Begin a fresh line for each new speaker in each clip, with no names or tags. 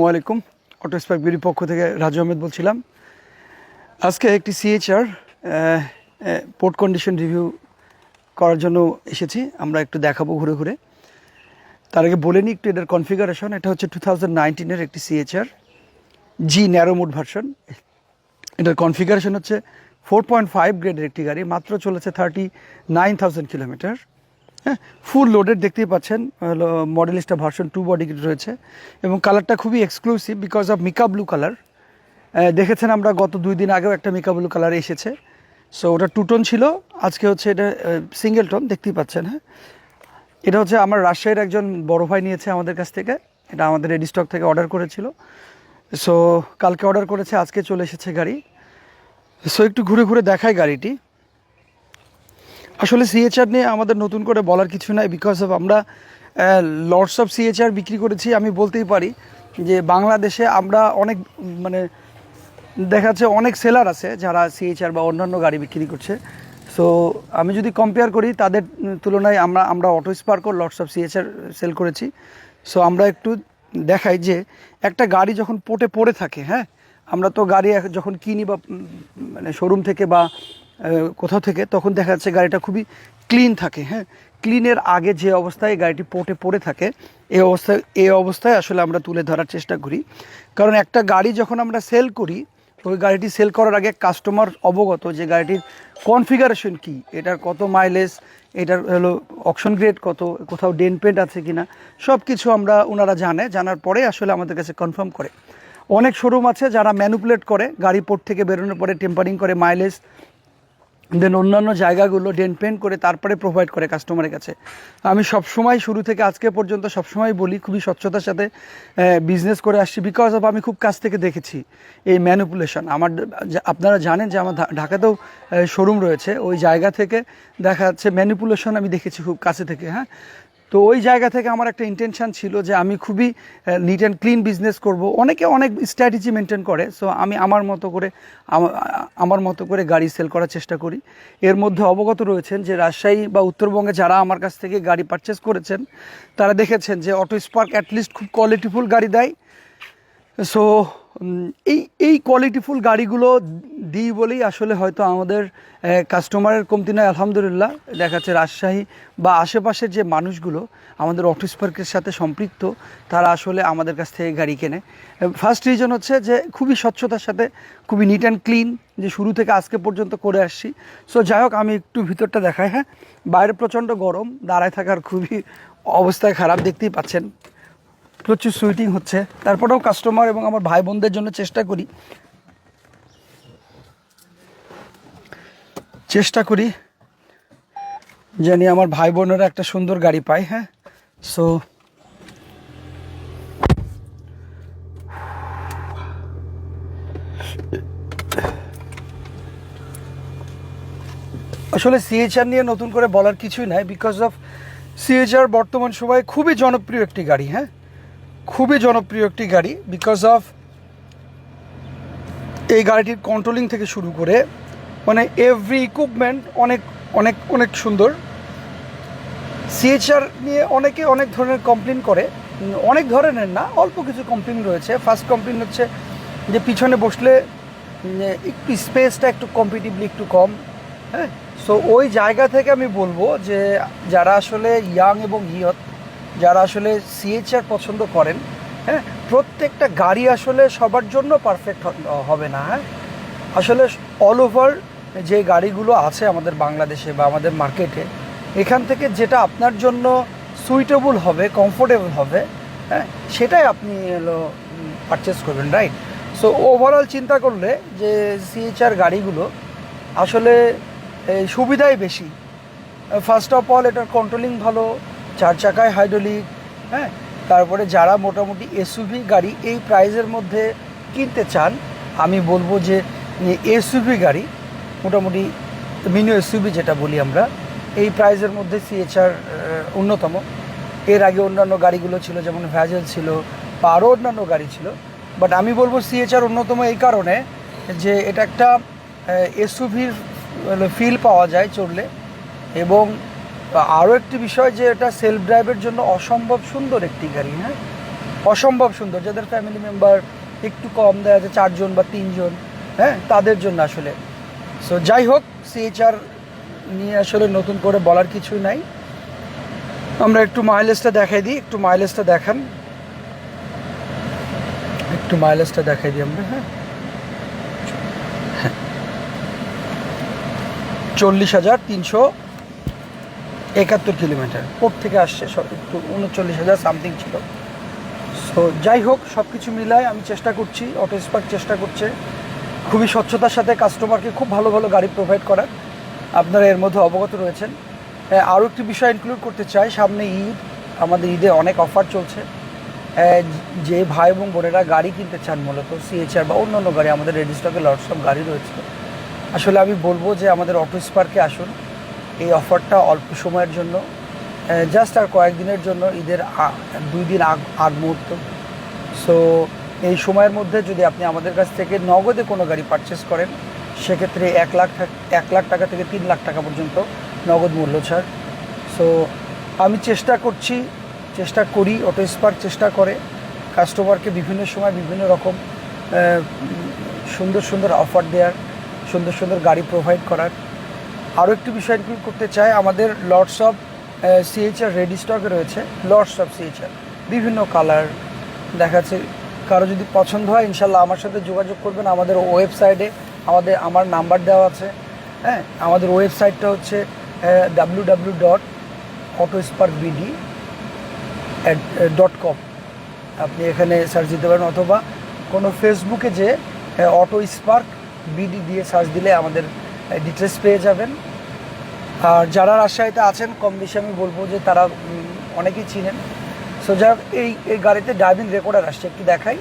আসসালামাইকুম auto spark বিউটির পক্ষ থেকে রাজু আহমেদ বলছিলাম। আজকে একটি সিএইচআর পোর্ট কন্ডিশন রিভিউ করার জন্য এসেছি। আমরা একটু দেখাবো ঘুরে ঘুরে। তার আগে বলে নিই একটু এটার কনফিগারেশন এটা হচ্ছে টু থাউজেন্ড নাইনটিনের একটি CHR G narrow mode version এটার কনফিগারেশন হচ্ছে ফোর পয়েন্ট ফাইভ গ্রেডের একটি গাড়ি। মাত্র চলেছে থার্টি নাইন থাউজেন্ড কিলোমিটার হ্যাঁ ফুল লোডেড দেখতেই পাচ্ছেন Modellista version two body kit রয়েছে। এবং কালারটা খুবই exclusive because of mica blue colour দেখেছেন আমরা গত দুই দিন আগেও একটা মিকা ব্লু কালার এসেছে। সো ওটা টু টোন ছিল। আজকে হচ্ছে এটা সিঙ্গেল টোন দেখতেই পাচ্ছেন হ্যাঁ। এটা হচ্ছে আমার রাজশাহীর একজন বড় ভাই নিয়েছে আমাদের কাছ থেকে। এটা আমাদের রেডি স্টক থেকে অর্ডার করেছিল। সো কালকে অর্ডার করেছে, আজকে চলে এসেছে গাড়ি। সো একটু ঘুরে ঘুরে দেখায় গাড়িটি। আসলে সিএচআর নিয়ে আমাদের নতুন করে বলার কিছু নাই বিকজ অফ আমরা লর্ডস অফ সিএচআর বিক্রি করেছি, আমি বলতেই পারি যে বাংলাদেশে আমরা অনেক মানে দেখা যাচ্ছে অনেক সেলার আছে যারা সিএচআর বা অন্যান্য গাড়ি বিক্রি করছে। সো আমি যদি কম্পেয়ার করি তাদের তুলনায় আমরা আমরা অটো স্পার্ক ও লর্ডস অফ সিএচআর সেল করেছি। সো আমরা একটু দেখাই যে একটা গাড়ি যখন পোটে পড়ে থাকে হ্যাঁ? আমরা তো গাড়ি যখন কিনি বা মানে শোরুম থেকে বা কোথাও থেকে, তখন দেখা যাচ্ছে গাড়িটা খুবই ক্লিন থাকে হ্যাঁ? ক্লিনের আগে যে অবস্থায় গাড়িটি পোটে পড়ে থাকে এই অবস্থায় এই অবস্থায় আসলে আমরা তুলে ধরার চেষ্টা করি। কারণ একটা গাড়ি যখন আমরা সেল করি, ওই গাড়িটি সেল করার আগে কাস্টমার অবগত যে গাড়িটির কনফিগারেশন কি, এটার কত মাইলেজ এটার হলো অকশন গ্রেড কত, কোথাও ডেন পেন্ট আছে কিনা সব কিছু আমরা ওনারা জানে, জানার পরে আসলে আমাদের কাছে কনফার্ম করে। অনেক শোরুম আছে যারা ম্যানুপুলেট করে গাড়ি পোর্ট থেকে বেরোনোর পরে টেম্পারিং করে মাইলেজ দেন অন্যান্য জায়গাগুলো ডেন পেন করে তারপরে প্রোভাইড করে কাস্টমারের কাছে। আমি সবসময় শুরু থেকে আজকে পর্যন্ত সবসময় বলি, খুবই স্বচ্ছতার সাথে বিজনেস করে আসছি বিকজ অফ আমি খুব কাছ থেকে দেখেছি এই ম্যানুপুলেশন আমার আপনারা জানেন যে আমার ঢাকাতেও শোরুম রয়েছে। ওই জায়গা থেকে দেখা যাচ্ছে ম্যানুপুলেশন আমি দেখেছি খুব কাছে থেকে হ্যাঁ? তো ওই জায়গা থেকে আমার একটা ইন্টেনশন ছিল যে আমি খুবই নিট অ্যান্ড ক্লিন বিজনেস করব। অনেকে অনেক স্ট্র্যাটেজি মেনটেন করে সো আমি আমার মতো করে আমার মতো করে গাড়ি সেল করার চেষ্টা করি। এর মধ্যে অবগত রয়েছেন যে রাজশাহী বা উত্তরবঙ্গে যারা আমার কাছ থেকে গাড়ি পারচেস করেছেন, তারা দেখেছেন যে অটো স্পার্ক অ্যাটলিস্ট খুব কোয়ালিটিফুল গাড়ি দেয়। সো এই এই কোয়ালিটিফুল গাড়িগুলো দিই বলেই আসলে হয়তো আমাদের কাস্টমারের কমতি নয় আলহামদুলিল্লাহ। দেখা যাচ্ছে রাজশাহী বা আশেপাশের যে মানুষগুলো আমাদের অফিস পার্কের সাথে সম্পৃক্ত, তারা আসলে আমাদের কাছ থেকে গাড়ি কেনে। ফার্স্ট রিজন হচ্ছে যে খুবই স্বচ্ছতার সাথে, খুবই নিট অ্যান্ড ক্লিন যে শুরু থেকে আজকে পর্যন্ত করে আসছি। সো যাই হোক, আমি একটু ভিতরটা দেখাই হ্যাঁ? বাইরে প্রচণ্ড গরম, দাঁড়ায় থাকার খুবই অবস্থায় খারাপ, দেখতেই পাচ্ছেন। প্রচুর সুইটিং হচ্ছে। তারপরেও কাস্টমার এবং আমার ভাই বোনদের জন্য চেষ্টা করি। চেষ্টা করি জানি আমার ভাই বোনেরা একটা সুন্দর গাড়ি পায় হ্যাঁ? সো আসলে সিএইচআর নিয়ে নতুন করে বলার কিছুই নাই বিকজ অফ সিএইচআর বর্তমান সময়ে খুবই জনপ্রিয় একটি গাড়ি হ্যাঁ? খুবই জনপ্রিয় একটি গাড়ি বিকজ অফ এই গাড়িটির কন্ট্রোলিং থেকে শুরু করে মানে এভরি ইকুইপমেন্ট অনেক অনেক অনেক সুন্দর। সিএচআর নিয়ে অনেকে অনেক ধরনের কমপ্লেন করে। অনেক ধরনের না, অল্প কিছু কমপ্লেন রয়েছে। ফার্স্ট কমপ্লেন হচ্ছে যে পিছনে বসলে একটু স্পেসটা একটু কম্পিটিভলি একটু কম। হ্যাঁ? সো ওই জায়গা থেকে আমি বলব যে, যারা আসলে ইয়াং এবং যারা আসলে সিএইচআর পছন্দ করেন হ্যাঁ প্রত্যেকটা গাড়ি আসলে সবার জন্য পারফেক্ট হবে না হ্যাঁ? আসলে অল ওভার যে গাড়িগুলো আছে আমাদের বাংলাদেশে বা আমাদের মার্কেটে এখান থেকে যেটা আপনার জন্য সুইটেবল হবে কমফোর্টেবল হবে হ্যাঁ সেটাই আপনি হলো পারচেস করবেন রাইট সো ওভারঅল চিন্তা করলে যে সিএইচআর গাড়িগুলো আসলে সুবিধাই বেশি। ফার্স্ট অফ অল এটার কন্ট্রোলিং ভালো চার চাকায় হাইড্রোলিক হ্যাঁ? তারপরে যারা মোটামুটি এসইউভি গাড়ি এই প্রাইজের মধ্যে কিনতে চান, আমি বলব যে এসইউভি গাড়ি, মোটামুটি মিনি এসইউভি যেটা বলি আমরা, এই প্রাইজের মধ্যে সিএচআর অন্যতম। এর আগে অন্যান্য গাড়িগুলো ছিল, যেমন ভ্যাজেল ছিল, বা আরও অন্যান্য গাড়ি ছিল। বাট আমি বলব সিএচআর অন্যতম এই কারণে যে, এটা একটা এসইউভির ফিল পাওয়া যায় চললে। এবং আরও একটি বিষয় যে এটা সেলফ ড্রাইভের জন্য অসম্ভব সুন্দর একটি গাড়ি হ্যাঁ? অসম্ভব সুন্দর। যাদের ফ্যামিলি মেম্বার একটু কম দেওয়া আছে, চারজন বা তিনজন হ্যাঁ? তাদের জন্য আসলে। সো যাই হোক সিএইচআর নিয়ে আসলে নতুন করে বলার কিছুই নাই। আমরা একটু মাইলেজটা দেখাই দিই, একটু মাইলেজটা দেখান। একটু মাইলেজটা দেখাই দিই আমরা হ্যাঁ। চল্লিশ হাজার তিনশো একাত্তর কিলোমিটার। কোর্ট থেকে আসছে একটু উনচল্লিশ হাজার সামথিং ছিল। সো, যাই হোক সব কিছু মিলায় আমি চেষ্টা করছি অটো স্পার্ক চেষ্টা করছে। খুবই স্বচ্ছতার সাথে কাস্টমারকে খুব ভালো ভালো গাড়ি প্রোভাইড করার। আপনারা এর মধ্যে অবগত রয়েছেন। আরও একটি বিষয় ইনক্লুড করতে চাই, সামনে ঈদ, আমাদের ঈদে অনেক অফার চলছে। যে ভাই এবং বোনেরা গাড়ি কিনতে চান মূলত সিএচআর বা অন্য অন্য গাড়ি, আমাদের রেডি স্টকে লটস অফ গাড়ি রয়েছে। আসলে আমি বলব যে আমাদের অটো স্পার্কে আসুন। এই অফারটা অল্প সময়ের জন্য জাস্ট আর কয়েকদিনের জন্য, ঈদের দুই দিন আগ আগ মুহূর্ত। সো এই সময়ের মধ্যে যদি আপনি আমাদের কাছ থেকে নগদে কোনো গাড়ি পারচেস করেন, সেক্ষেত্রে এক লাখ এক লাখ টাকা থেকে তিন লাখ টাকা পর্যন্ত নগদ মূল্য ছাড়। সো আমি চেষ্টা করছি, চেষ্টা করি, অটো স্পার্ক চেষ্টা করে কাস্টমারকে বিভিন্ন সময় বিভিন্ন রকম সুন্দর সুন্দর অফার দেওয়ার সুন্দর সুন্দর গাড়ি প্রোভাইড করার। আরও একটি বিষয় ইনক্লুড করতে চাই, আমাদের লর্ডস অফ সিএইচআর রেডি স্টকে রয়েছে লর্ডস অফ সিএইচআর বিভিন্ন কালার দেখাচ্ছে। কারও যদি পছন্দ হয় ইনশাল্লাহ আমার সাথে যোগাযোগ করবেন আমাদের ওয়েবসাইটে আমাদের, আমার নাম্বার দেওয়া আছে। হ্যাঁ আমাদের ওয়েবসাইটটা হচ্ছে W W dot Auto Spark BD dot com আপনি এখানে সার্চ দিতে পারেন অথবা কোনো ফেসবুকে যে অটো স্পার্ক বিডি দিয়ে সার্চ দিলে আমাদের ডিটেলস পেয়ে যাবেন। আর যারা রাজশাহীতে আছেন কম বেশি আমি বলব যে তারা অনেকেই চিনেন। সো যাই হোক, এই এই গাড়িতে ড্রাইভিং রেকর্ডার আসছে একটু দেখাই।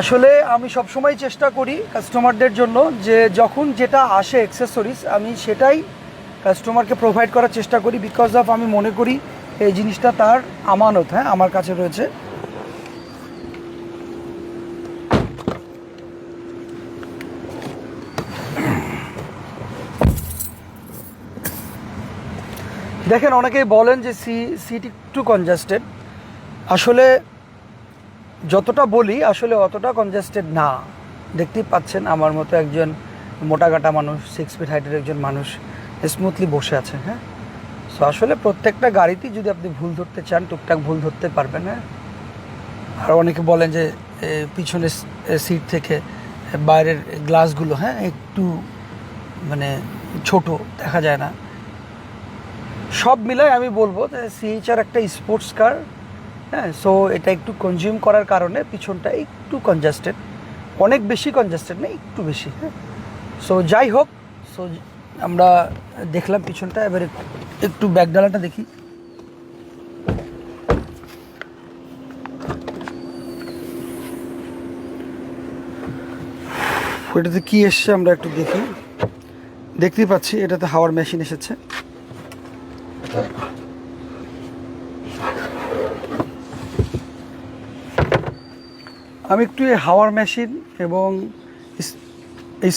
আসলে আমি সবসময় চেষ্টা করি কাস্টমারদের জন্য যে যখন যেটা আসে অ্যাক্সেসরিজ আমি সেটাই কাস্টমারকে প্রোভাইড করার চেষ্টা করি বিকজ অফ আমি মনে করি এই জিনিসটা তার আমানত হ্যাঁ আমার কাছে রয়েছে। দেখেন, অনেকেই বলেন যে সি, সিট একটু কনজাস্টেড আসলে যতটা বলি, আসলে অতটা কনজাস্টেড না। দেখতেই পাচ্ছেন, আমার মতো একজন মোটাগাটা মানুষ সিক্স ফিট হাইটের একজন মানুষ স্মুথলি বসে আছে হ্যাঁ? সো আসলে প্রত্যেকটা গাড়িতেই যদি আপনি ভুল ধরতে চান, টুকটাক ভুল ধরতে পারবেন হ্যাঁ? আর অনেকে বলেন যে পিছনের সিট থেকে বাইরের গ্লাসগুলো হ্যাঁ একটু মানে ছোট, দেখা যায় না। সব মিলাই আমি বলব যে সিএইচআর একটা স্পোর্টস কার হ্যাঁ সো এটা একটু কনজিউম করার কারণে পিছনটা একটু কনজাস্টেড অনেক বেশি কনজাস্টেড না, একটু বেশি হ্যাঁ। সো যাই হোক সো আমরা দেখলাম পিছনটা, এবারে একটু ব্যাকডালাটা দেখি। এটাতে কি এসছে আমরা একটু দেখি। দেখতেই পাচ্ছি, এটাতে হাওয়ার মেশিন এসেছে। আমি একটু হাওয়ার মেশিন এবং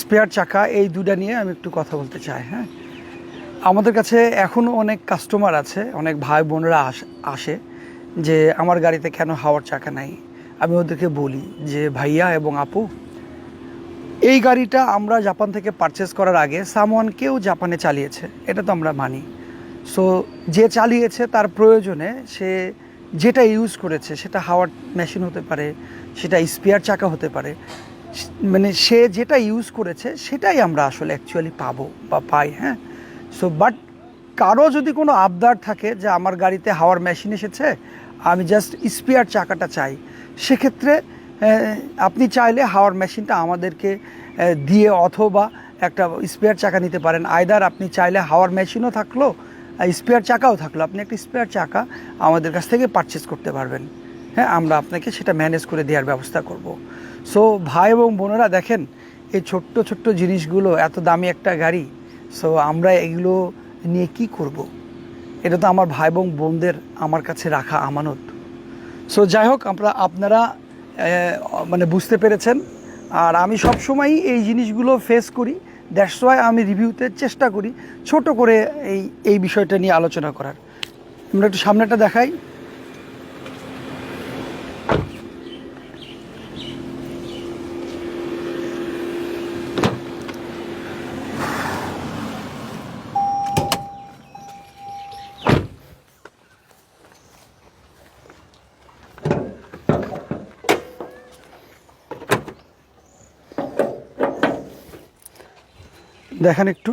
স্পেয়ার চাকা, এই দুটা নিয়ে আমি একটু কথা বলতে চাই হ্যাঁ? আমাদের কাছে এখনও অনেক কাস্টমার আছে, অনেক ভাই বোনরা আসে যে আমার গাড়িতে কেন হাওয়ার চাকা নাই? আমি ওদেরকে বলি যে, ভাইয়া এবং আপু, এই গাড়িটা আমরা জাপান থেকে পারচেস করার আগে সামওয়ান কেউ জাপানে চালিয়েছে, এটা তো আমরা মানি। সো যে চালিয়েছে তার প্রয়োজনে সে যেটা ইউজ করেছে সেটা হাওয়ার মেশিন হতে পারে, সেটা স্পেয়ার চাকা হতে পারে মানে সে যেটা ইউজ করেছে সেটাই আমরা আসলে অ্যাকচুয়ালি পাবো বা পাই হ্যাঁ? সো বাট কারও যদি কোনো আবদার থাকে যে আমার গাড়িতে হাওয়ার মেশিন এসেছে, আমি জাস্ট স্পেয়ার চাকাটা চাই, সেক্ষেত্রে আপনি চাইলে হাওয়ার মেশিনটা আমাদেরকে দিয়ে অথবা একটা স্পেয়ার চাকা নিতে পারেন। আয়দার আপনি চাইলে হাওয়ার মেশিনও থাকল স্পেয়ার চাকাও থাকল। আপনি একটা স্পেয়ার চাকা আমাদের কাছ থেকে পারচেস করতে পারবেন। হ্যাঁ আমরা আপনাকে সেটা ম্যানেজ করে দেওয়ার ব্যবস্থা করব। সো ভাই এবং বোনেরা দেখেন, এই ছোট্ট ছোট্ট জিনিসগুলো, এত দামি একটা গাড়ি সো আমরা এগুলো নিয়ে কি করব। এটা তো আমার ভাই এবং বোনদের আমার কাছে রাখা আমানত। সো যাই হোক, আমরা আপনারা মানে বুঝতে পেরেছেন। আর আমি সবসময়ই এই জিনিসগুলো ফেস করি। দ্যাটস ওয়াই আমি রিভিউতে চেষ্টা করি ছোট করে এই এই বিষয়টা নিয়ে আলোচনা করার। আমরা একটু সামনেটা দেখাই। দেখেন একটু।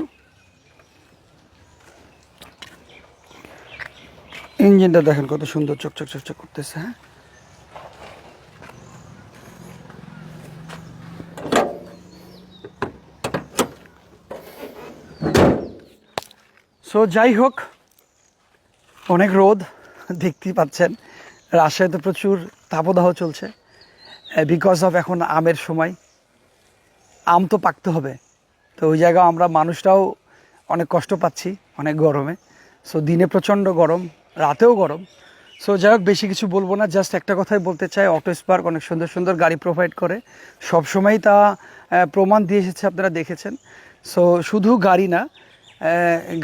ইঞ্জিনটা দেখেন কত সুন্দর চকচক চকচক করতেছে হ্যাঁ? সো যাই হোক, অনেক রোদ, দেখতেই পাচ্ছেন। রাজশাহীতে প্রচুর তাপদাহ চলছে বিকজ অফ এখন আমের সময়। আম তো পাকতে হবে। তো ওই জায়গা আমরা মানুষরাও অনেক কষ্ট পাচ্ছি, অনেক গরমে। সো দিনে প্রচণ্ড গরম, রাতেও গরম। সো যাই হোক, বেশি কিছু বলব না জাস্ট একটা কথাই বলতে চাই। অটো স্পার্ক অনেক সুন্দর সুন্দর গাড়ি প্রোভাইড করে। সব সময়ই তা প্রমাণ দিয়ে এসেছে, আপনারা দেখেছেন। সো শুধু গাড়ি না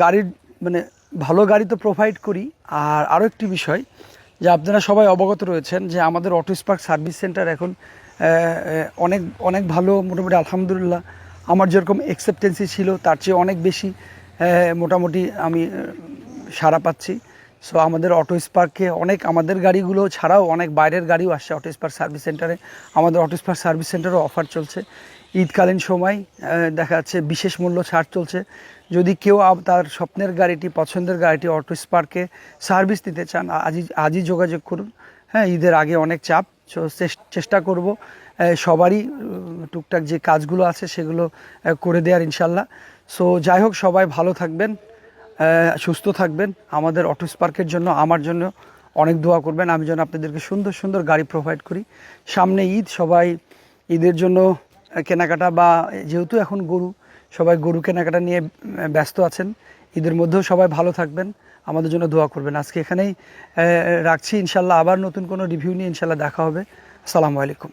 গাড়ির মানে ভালো গাড়ি তো প্রোভাইড করি। আর আরও একটি বিষয়, যে আপনারা সবাই অবগত রয়েছেন যে আমাদের অটো স্পার্ক সার্ভিস সেন্টার এখন অনেক অনেক ভালো, মোটামুটি আলহামদুলিল্লাহ। আমার যেরকম অ্যাকসেপ্টেন্সি ছিল, তার চেয়ে অনেক বেশি মোটামুটি আমি সাড়া পাচ্ছি। সো আমাদের অটো স্পার্কে অনেক আমাদের গাড়িগুলো ছাড়াও অনেক বাইরের গাড়িও আসছে অটো স্পার্ক সার্ভিস সেন্টারে আমাদের অটো স্পার্ক সার্ভিস সেন্টারও অফার চলছে। ঈদকালীন সময় দেখা যাচ্ছে বিশেষ মূল্য ছাড় চলছে। যদি কেউ তার স্বপ্নের গাড়িটি, পছন্দের গাড়িটি অটো স্পার্কে সার্ভিস দিতে চান আজই আজই যোগাযোগ করুন। হ্যাঁ ঈদের আগে অনেক চাপ চেষ্টা করব সবারই টুকটাক যে কাজগুলো আছে সেগুলো করে দেওয়ার ইনশাল্লাহ। সো যাই হোক, সবাই ভালো থাকবেন সুস্থ থাকবেন। আমাদের অটো স্পার্কের জন্য, আমার জন্য অনেক দোয়া করবেন। আমি যেন আপনাদেরকে সুন্দর সুন্দর গাড়ি প্রোভাইড করি। সামনে ঈদ, সবাই ঈদের জন্য কেনাকাটা বা যেহেতু এখন গরু, সবাই গরু কেনাকাটা নিয়ে ব্যস্ত আছেন, ঈদের মধ্যেও সবাই ভালো থাকবেন। আমাদের জন্য দোয়া করবেন। আজকে এখানেই রাখছি। ইনশাল্লাহ আবার নতুন কোনো রিভিউ নিয়ে ইনশাল্লাহ দেখা হবে। আসসালামু আলাইকুম।